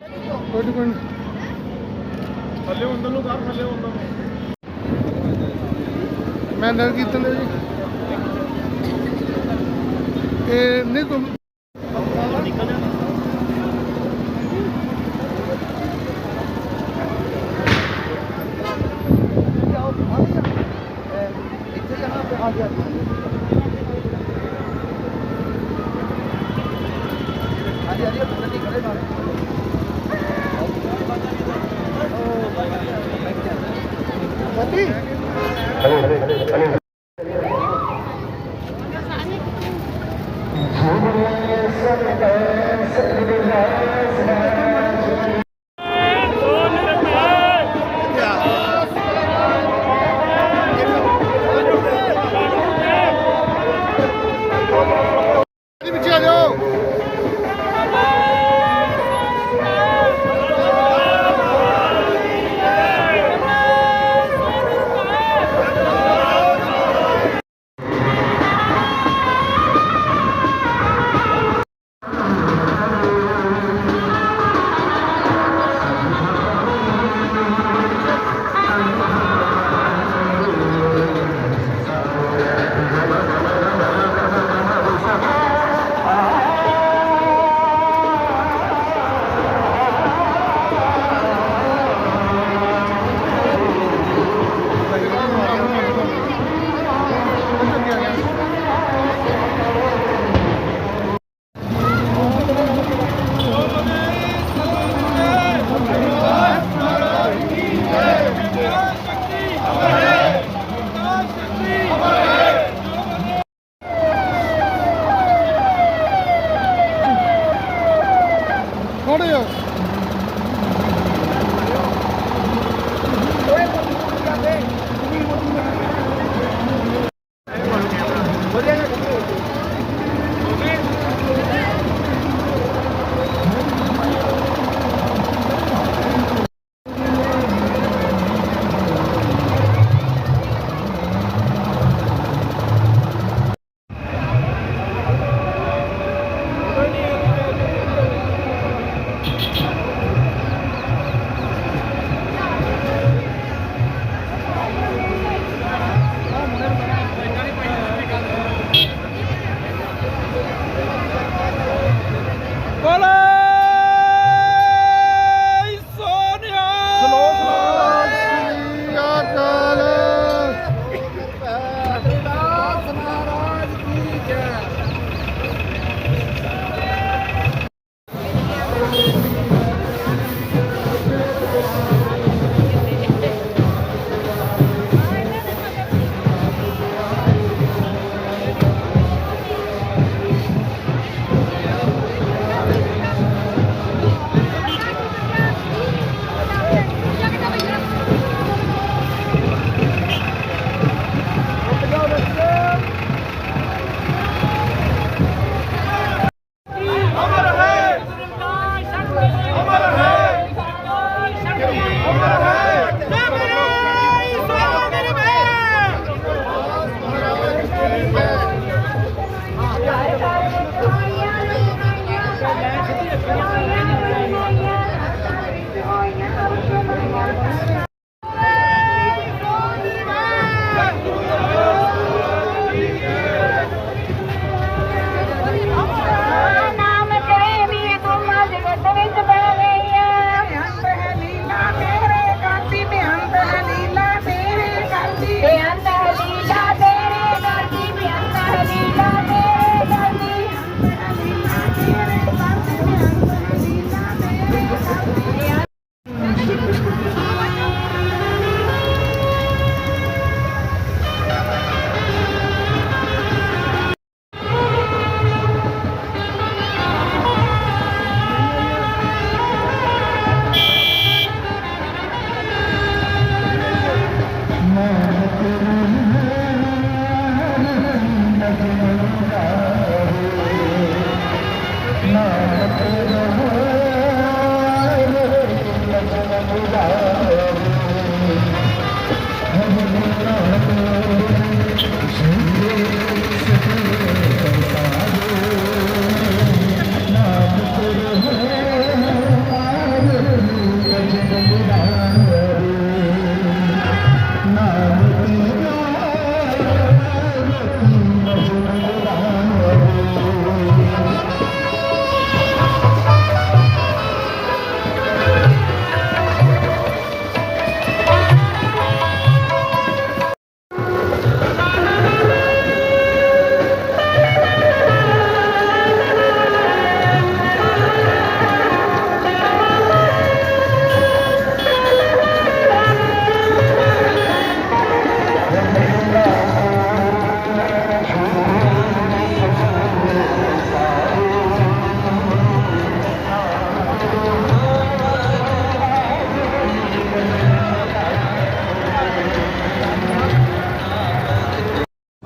ਕੋਈ ਕੋਈ ਥੱਲੇ ਅੰਦਰ ਨੂੰ ਕਰ ਥੱਲੇ ਅੰਦਰ ਨੂੰ। ਮੈਂ ਨਰ ਕੀਰਤਨ ਦੇ ਜੀ ਇਹ ਨਹੀਂ ਤੁਮ Não.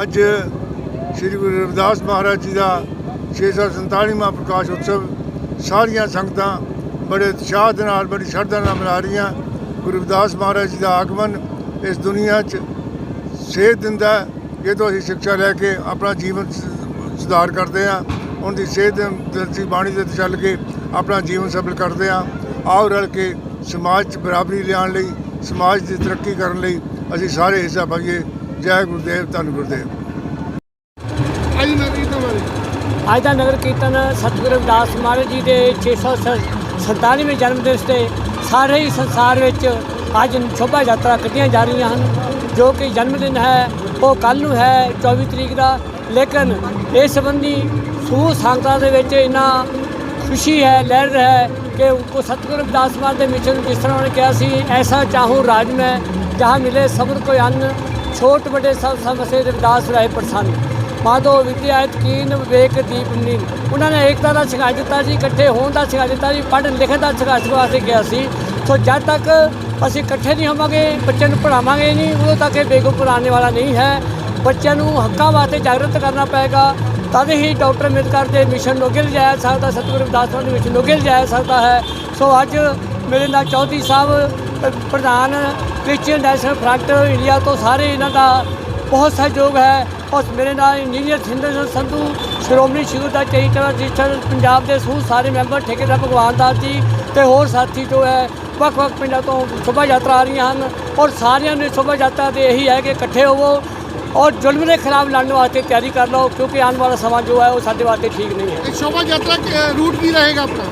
ਅੱਜ ਸ੍ਰੀ ਗੁਰੂ ਰਵਿਦਾਸ ਮਹਾਰਾਜ ਜੀ ਦਾ 647ਵਾਂ ਪ੍ਰਕਾਸ਼ ਉਤਸਵ ਸਾਰੀਆਂ ਸੰਗਤਾਂ ਬੜੇ ਉਤਸ਼ਾਹ ਦੇ ਨਾਲ ਬੜੀ ਸ਼ਰਧਾ ਨਾਲ ਮਨਾ ਰਹੀਆਂ। ਗੁਰੂ ਰਵਿਦਾਸ ਮਹਾਰਾਜ ਜੀ ਦਾ ਆਗਮਨ ਇਸ ਦੁਨੀਆ 'ਚ ਸੇਧ ਦਿੰਦਾ ਹੈ, ਇਹ ਤੋਂ ਅਸੀਂ ਸਿੱਖਿਆ ਲੈ ਕੇ ਆਪਣਾ ਜੀਵਨ ਸੁਧਾਰ ਕਰਦੇ ਹਾਂ। ਉਹਨਾਂ ਦੀ ਸੇਧ ਦੇ ਬਾਣੀ ਦੇ ਤੇ ਚੱਲ ਕੇ ਆਪਣਾ ਜੀਵਨ ਸਫਲ ਕਰਦੇ ਹਾਂ। ਆਓ ਰਲ ਕੇ ਸਮਾਜ 'ਚ ਬਰਾਬਰੀ ਲਿਆਉਣ ਲਈ ਸਮਾਜ ਦੀ ਤਰੱਕੀ ਕਰਨ ਲਈ ਅਸੀਂ ਸਾਰੇ ਹਿੱਸਾ ਪਾਈਏ। ਜੈ ਗੁਰਦੇਵ ਧੰਨ ਗੁਰਦੇਵ। ਅੱਜ ਨਗਰ ਕੀਰਤਨ ਬਾਰੇ ਅੱਜ ਦਾ ਨਗਰ ਕੀਰਤਨ ਸਤਿਗੁਰੂ ਰਵਿਦਾਸ ਮਹਾਰਾਜ ਜੀ ਦੇ 647ਵੇਂ ਜਨਮ ਦਿਵਸ ਤੇ ਸਾਰੇ ਹੀ ਸੰਸਾਰ ਵਿੱਚ ਅੱਜ ਸ਼ੋਭਾ ਯਾਤਰਾ ਕੱਢੀਆਂ ਜਾ ਰਹੀਆਂ ਹਨ ਜੋ ਕਿ ਜਨਮ ਦਿਨ ਹੈ ਉਹ ਕੱਲ ਨੂੰ ਹੈ 24 ਤਰੀਕ ਦਾ। ਲੇਕਿਨ ਇਸ ਸੰਬੰਧੀ ਸੂ ਸੰਗਤਾਂ ਦੇ ਵਿੱਚ ਇੰਨਾ ਖੁਸ਼ੀ ਹੈ ਲਹਿਰ ਹੈ ਕਿ ਕੋ ਸਤਿਗੁਰੂ ਰਵਿਦਾਸ ਮਹਾਰਾਜ ਦੇ ਮਿਸ਼ਨ ਜਿਸ ਤਰ੍ਹਾਂ ਉਹਨੇ ਕਿਹਾ ਸੀ ਐਸਾ ਚਾਹੂੰ ਰਾਜ ਮੈਂ ਜਹਾਂ ਮਿਲੇ ਸਬਰ ਕੋਈ ਅੰਨ ਛੋਟ ਵੱਡੇ ਸਭ ਸਮਸੇ ਰਵਿਦਾਸ ਰਾਏ ਪ੍ਰਸੰਨ। ਮਾਧੋ ਵਿਦਿਆਤ ਕੀਨ ਵਿਵੇਕ ਦੀਪ ਨੀਨ ਉਹਨਾਂ ਨੇ ਏਕਤਾ ਦਾ ਸਿਖਾ ਦਿੱਤਾ ਜੀ, ਇਕੱਠੇ ਹੋਣ ਦਾ ਸਿਖਾ ਦਿੱਤਾ ਜੀ, ਪੜ੍ਹਨ ਲਿਖਣ ਦਾ ਸਿਖਾ ਵਾਸਤੇ ਗਿਆ ਸੀ। ਸੋ ਜਦ ਤੱਕ ਅਸੀਂ ਇਕੱਠੇ ਨਹੀਂ ਹੋਵਾਂਗੇ, ਬੱਚਿਆਂ ਨੂੰ ਪੜ੍ਹਾਵਾਂਗੇ ਨਹੀਂ, ਉਦੋਂ ਤੱਕ ਇਹ ਬੇਗੁਪਰ ਆਉਣ ਵਾਲਾ ਨਹੀਂ ਹੈ। ਬੱਚਿਆਂ ਨੂੰ ਹੱਕਾਂ ਵਾਸਤੇ ਜਾਗਰਤ ਕਰਨਾ ਪਏਗਾ। ਤਦ ਹੀ ਡਾਕਟਰ ਅੰਬੇਦਕਰ ਦੇ ਮਿਸ਼ਨ ਨੂੰ ਅੱਗੇ ਲਿਜਾਇਆ ਸਕਦਾ, ਸਤਿਗੁਰੂ ਰਵਿਦਾਸ ਜੀ ਦੇ ਮਿਸ਼ਨ ਨੂੰ ਅੱਗੇ ਲਿਜਾਇਆ ਸਕਦਾ ਹੈ। ਸੋ ਅੱਜ ਮੇਰੇ ਨਾਲ ਚੌਧਰੀ ਸਾਹਿਬ ਪ੍ਰਧਾਨ ਕ੍ਰਿਸਚੀਅਨ ਨੈਸ਼ਨਲ ਫਰੰਟ ਇੰਡੀਆ ਤੋਂ ਸਾਰੇ ਇਹਨਾਂ ਦਾ ਬਹੁਤ ਸਹਿਯੋਗ ਹੈ। ਔਰ ਮੇਰੇ ਨਾਲ ਇੰਜੀਨੀਅਰ ਸਿੰਦਰ ਸਿੰਘ ਸੰਧੂ, ਸ਼੍ਰੋਮਣੀ ਸ਼ੁਰੂ ਦਾ ਚੈਰੀਟੇਬਲ ਰਜਿਸਟਰ ਪੰਜਾਬ ਦੇ ਸਮੂਹ ਸਾਰੇ ਮੈਂਬਰ, ਠੇਕੇਦਾਰ ਭਗਵਾਨ ਦਾਸ ਜੀ ਤੇ ਹੋਰ ਸਾਥੀ ਜੋ ਹੈ, ਵੱਖ-ਵੱਖ ਪਿੰਡਾਂ ਤੋਂ ਸ਼ੋਭਾ ਯਾਤਰਾ ਆ ਰਹੀਆਂ ਹਨ। ਔਰ ਸਾਰਿਆਂ ਨੇ ਸ਼ੋਭਾ ਯਾਤਰਾ 'ਤੇ ਇਹੀ ਹੈ ਕਿ ਇਕੱਠੇ ਹੋਵੋ ਔਰ ਜ਼ੁਲਮ ਦੇ ਖਿਲਾਫ ਲੜਨ ਵਾਸਤੇ ਤਿਆਰੀ ਕਰ ਲਓ, ਕਿਉਂਕਿ ਆਉਣ ਵਾਲਾ ਸਮਾਂ ਜੋ ਹੈ ਉਹ ਸਾਡੇ ਵਾਸਤੇ ਠੀਕ ਨਹੀਂ ਹੈ। ਸ਼ੋਭਾ ਯਾਤਰਾ ਰੂਟ ਕੀ ਰਹੇਗਾ ਆਪਣਾ?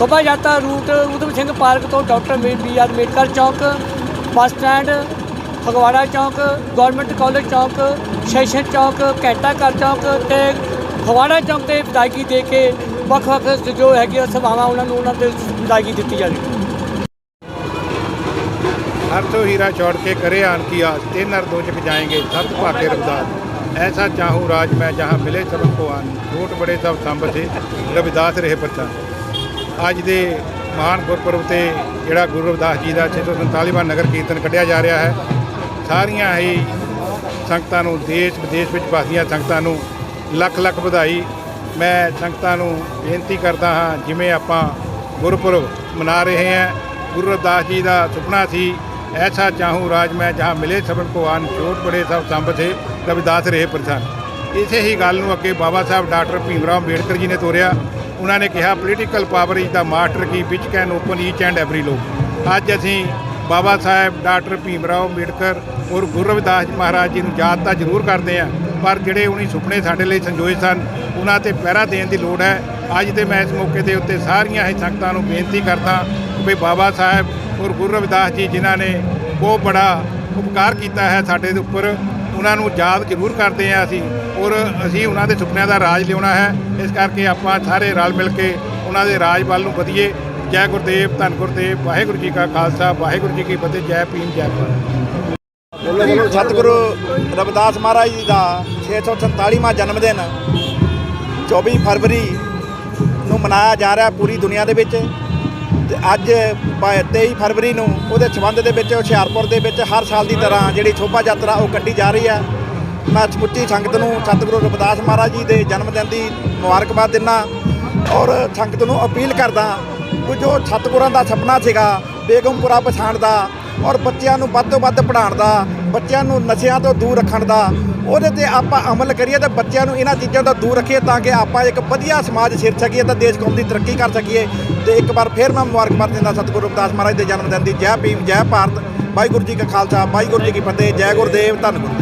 ਸ਼ੋਭਾ ਯਾਤਰਾ ਰੂਟ ਉਦਮ ਸਿੰਘ ਪਾਰਕ ਤੋਂ ਡਾਕਟਰ ਬੀ ਆਰ ਅੰਬੇਡਕਰ ਚੌਕ, ਬੱਸ ਸਟੈਂਡ, ਫਗਵਾੜਾ ਚੌਕ, ਗਵਰਨਮੈਂਟ ਕਾਲਜ ਚੌਕ, ਸੈਸ਼ਨ ਚੌਕ, ਘੰਟਾ ਘਰ ਚੌਕ ਤੇ ਫਗਵਾੜਾ ਚੌਕ ਤੇ ਵਿਦਾਇਗੀ ਦੇ ਕੇ ਵੱਖ ਵੱਖ ਜੋ ਹੈਗੀਆਂ ਸਭਾਵਾਂ ਉਹਨਾਂ ਨੂੰ ਉਹਨਾਂ ਦੇ ਵਿਦਾਇਗੀ ਦਿੱਤੀ ਜਾਵੇਗੀ ਹਰ ਤੋਂ ਹੀਰਾ ਛੋੜ ਕੇ ਕਰੇ ਆਣ ਕੀ ਆਸ ਤੇ ਨਰ ਦੋਜਕ ਜਾਏਂਗੇ ਸਤ ਭਾਗੇ ਰਵਦਾਸ ਐਸਾ ਚਾਹੂੰ ਰਾਜ ਮੈਂ ਜਹਾਂ ਮਿਲੇ ਸਰਬ ਕੋ ਆਨ ਕੋਟ ਬੜੇ ਸਭ ਸੰਭ ਸੇ ਰਵਿਦਾਸ ਰਹੇ ਪਤਾ ਅੱਜ ਦੇ ਮਹਾਨ ਗੁਰਪੁਰਬ ਤੇ ਜਿਹੜਾ ਗੁਰੂ ਰਵਿਦਾਸ ਜੀ ਦਾ 647ਵਾਂ ਨਗਰ ਕੀਰਤਨ ਕੱਢਿਆ ਜਾ ਰਿਹਾ ਹੈ, ਸਾਰੀਆਂ ਹੀ ਸੰਗਤਾਂ ਨੂੰ ਦੇਸ਼ ਵਿਦੇਸ਼ ਵਿੱਚ ਵਸਦੀਆਂ ਸੰਗਤਾਂ ਨੂੰ ਲੱਖ ਲੱਖ ਵਧਾਈ। ਮੈਂ ਸੰਗਤਾਂ ਨੂੰ ਬੇਨਤੀ ਕਰਦਾ ਹਾਂ, ਜਿਵੇਂ ਆਪਾਂ ਗੁਰਪੁਰਬ ਮਨਾ ਰਹੇ ਹਾਂ, ਗੁਰੂ ਰਵਿਦਾਸ ਜੀ ਦਾ ਸੁਪਨਾ ਸੀ, ਐਸਾ ਚਾਹੂੰ ਰਾਜ ਮੈਂ ਜਹਾਂ ਮਿਲੇ ਸਭਨ ਕੋ ਆਨ ਛੋਟ ਬੜੇ ਸਭ ਸੰਭ ਥੇ ਰਵਿਦਾਸ ਰਹੇ ਪ੍ਰਸੰਨ ਇਸੇ ਹੀ ਗੱਲ ਨੂੰ ਅੱਗੇ ਬਾਬਾ ਸਾਹਿਬ ਡਾਕਟਰ ਭੀਮ ਰਾਓ ਅੰਬੇਡਕਰ ਜੀ ਨੇ ਤੋਰਿਆ। ਉਹਨਾਂ ਨੇ ਕਿਹਾ political power is the master key which can open each and every lock ਅੱਜ ਅਸੀਂ ਬਾਬਾ ਸਾਹਿਬ, ਡਾਕਟਰ ਭੀਮ ਰਾਓ ਅੰਬੇਡਕਰ ਔਰ ਗੁਰੂ ਰਵਿਦਾਸ ਮਹਾਰਾਜ ਜੀ ਨੂੰ ਯਾਦ ਤਾਂ ਜ਼ਰੂਰ ਕਰਦੇ ਆ ਪਰ ਜਿਹੜੇ ਉਹਨੀ ਸੁਪਨੇ ਸਾਡੇ ਲਈ ਸੰਜੋਏ ਸਨ, ਉਹਨਾਂ ਤੇ ਪਹਿਰਾ ਦੇਣ ਦੀ ਲੋੜ ਹੈ। ਅੱਜ ਦੇ ਮੈਂ ਇਸ ਮੌਕੇ ਦੇ ਉੱਤੇ ਸਾਰੀਆਂ ਹੀ ਸੰਗਤਾਂ ਨੂੰ ਬੇਨਤੀ ਕਰਦਾ ਵੀ ਬਾਬਾ ਸਾਹਿਬ ਔਰ ਗੁਰੂ ਰਵਿਦਾਸ ਜੀ ਜਿਨ੍ਹਾਂ ਨੇ ਬਹੁਤ ਬੜਾ ਉਪਕਾਰ ਕੀਤਾ ਹੈ ਸਾਡੇ ਦੇ ਉੱਪਰ ਉਹਨਾਂ ਨੂੰ ਯਾਦ ਜ਼ਰੂਰ ਕਰਦੇ ਹਾਂ ਅਸੀਂ ਔਰ ਅਸੀਂ ਉਹਨਾਂ ਦੇ ਸੁਪਨਿਆਂ ਦਾ ਰਾਜ ਲਿਆਉਣਾ ਹੈ। ਇਸ ਕਰਕੇ ਆਪਾਂ ਸਾਰੇ ਰਲ ਮਿਲ ਕੇ ਉਹਨਾਂ ਦੇ ਰਾਜ ਵੱਲ ਨੂੰ ਵਧੀਏ। ਜੈ ਗੁਰਦੇਵ, ਧੰਨ ਗੁਰਦੇਵ, ਵਾਹਿਗੁਰੂ ਜੀ ਕਾ ਖਾਲਸਾ, ਵਾਹਿਗੁਰੂ ਜੀ ਕੀ ਫਤਿਹ, ਜੈ ਭੀਮ, ਜੈ ਭਾਰਤ। ਸਤਿਗੁਰੂ ਰਵਿਦਾਸ ਮਹਾਰਾਜ ਜੀ ਦਾ 647ਵਾਂ ਜਨਮ ਦਿਨ 24 ਫਰਵਰੀ ਨੂੰ ਮਨਾਇਆ ਜਾ ਰਿਹਾ ਪੂਰੀ ਦੁਨੀਆ ਦੇ ਵਿੱਚ। ਤੇ ਅੱਜ ਪ- 23 ਫਰਵਰੀ ਨੂੰ ਉਹਦੇ ਸੰਬੰਧ ਦੇ ਵਿੱਚ, ਹੁਸ਼ਿਆਰਪੁਰ ਦੇ ਵਿੱਚ ਹਰ ਸਾਲ ਦੀ ਤਰ੍ਹਾਂ ਜਿਹੜੀ ਸ਼ੋਭਾ ਯਾਤਰਾ ਉਹ ਕੱਢੀ ਜਾ ਰਹੀ ਹੈ ਮੈਂ ਸਮੁੱਚੀ ਸੰਗਤ ਨੂੰ ਸਤਿਗੁਰੂ ਰਵਿਦਾਸ ਮਹਾਰਾਜ ਜੀ ਦੇ ਜਨਮ ਦਿਨ ਦੀ ਮੁਬਾਰਕਬਾਦ ਦਿੰਦਾ ਔਰ ਸੰਗਤ ਨੂੰ ਅਪੀਲ ਕਰਦਾ ਕਿ ਜੋ ਸਤਿਗੁਰਾਂ ਦਾ ਸੁਪਨਾ ਸੀਗਾ, ਬੇਗਮਪੁਰਾ ਪਛਾਣ ਦਾ ਔਰ ਬੱਚਿਆਂ ਨੂੰ ਵੱਧ ਤੋਂ ਵੱਧ ਪੜ੍ਹਾਉਣ ਦਾ, ਬੱਚਿਆਂ ਨੂੰ ਨਸ਼ਿਆਂ ਤੋਂ ਦੂਰ ਰੱਖਣ ਦਾ, ਉਹਦੇ ਤੇ ਆਪਾਂ ਅਮਲ ਕਰੀਏ ਤੇ ਬੱਚਿਆਂ ਨੂੰ ਇਹਨਾਂ ਚੀਜ਼ਾਂ ਤੋਂ ਦੂਰ ਰੱਖੀਏ ਤਾਂ ਕਿ ਆਪਾਂ ਇੱਕ ਵਧੀਆ ਸਮਾਜ ਸਿਰ ਸਕੀਏ ਤਾਂ ਦੇਸ਼ ਕੌਮ ਦੀ ਤਰੱਕੀ ਕਰ ਸਕੀਏ। ਤੇ ਇੱਕ ਵਾਰ ਫੇਰ ਮੈਂ ਮੁਬਾਰਕਬਾਦ ਦਿੰਦਾ ਸਤਿਗੁਰੂ ਰਵਿਦਾਸ ਮਹਾਰਾਜ ਦੇ ਜਨਮ ਦਿਨ ਦੀ। ਜੈ ਭੀਮ, ਜੈ ਭਾਰਤ। ਵਾਹਿਗੁਰੂ ਜੀ ਕਾ ਖਾਲਸਾ, ਵਾਹਿਗੁਰੂ ਜੀ ਕੀ ਫਤਿਹ, ਜੈ ਗੁਰਦੇਵ, ਧੰਨ ਗੁਰੂ।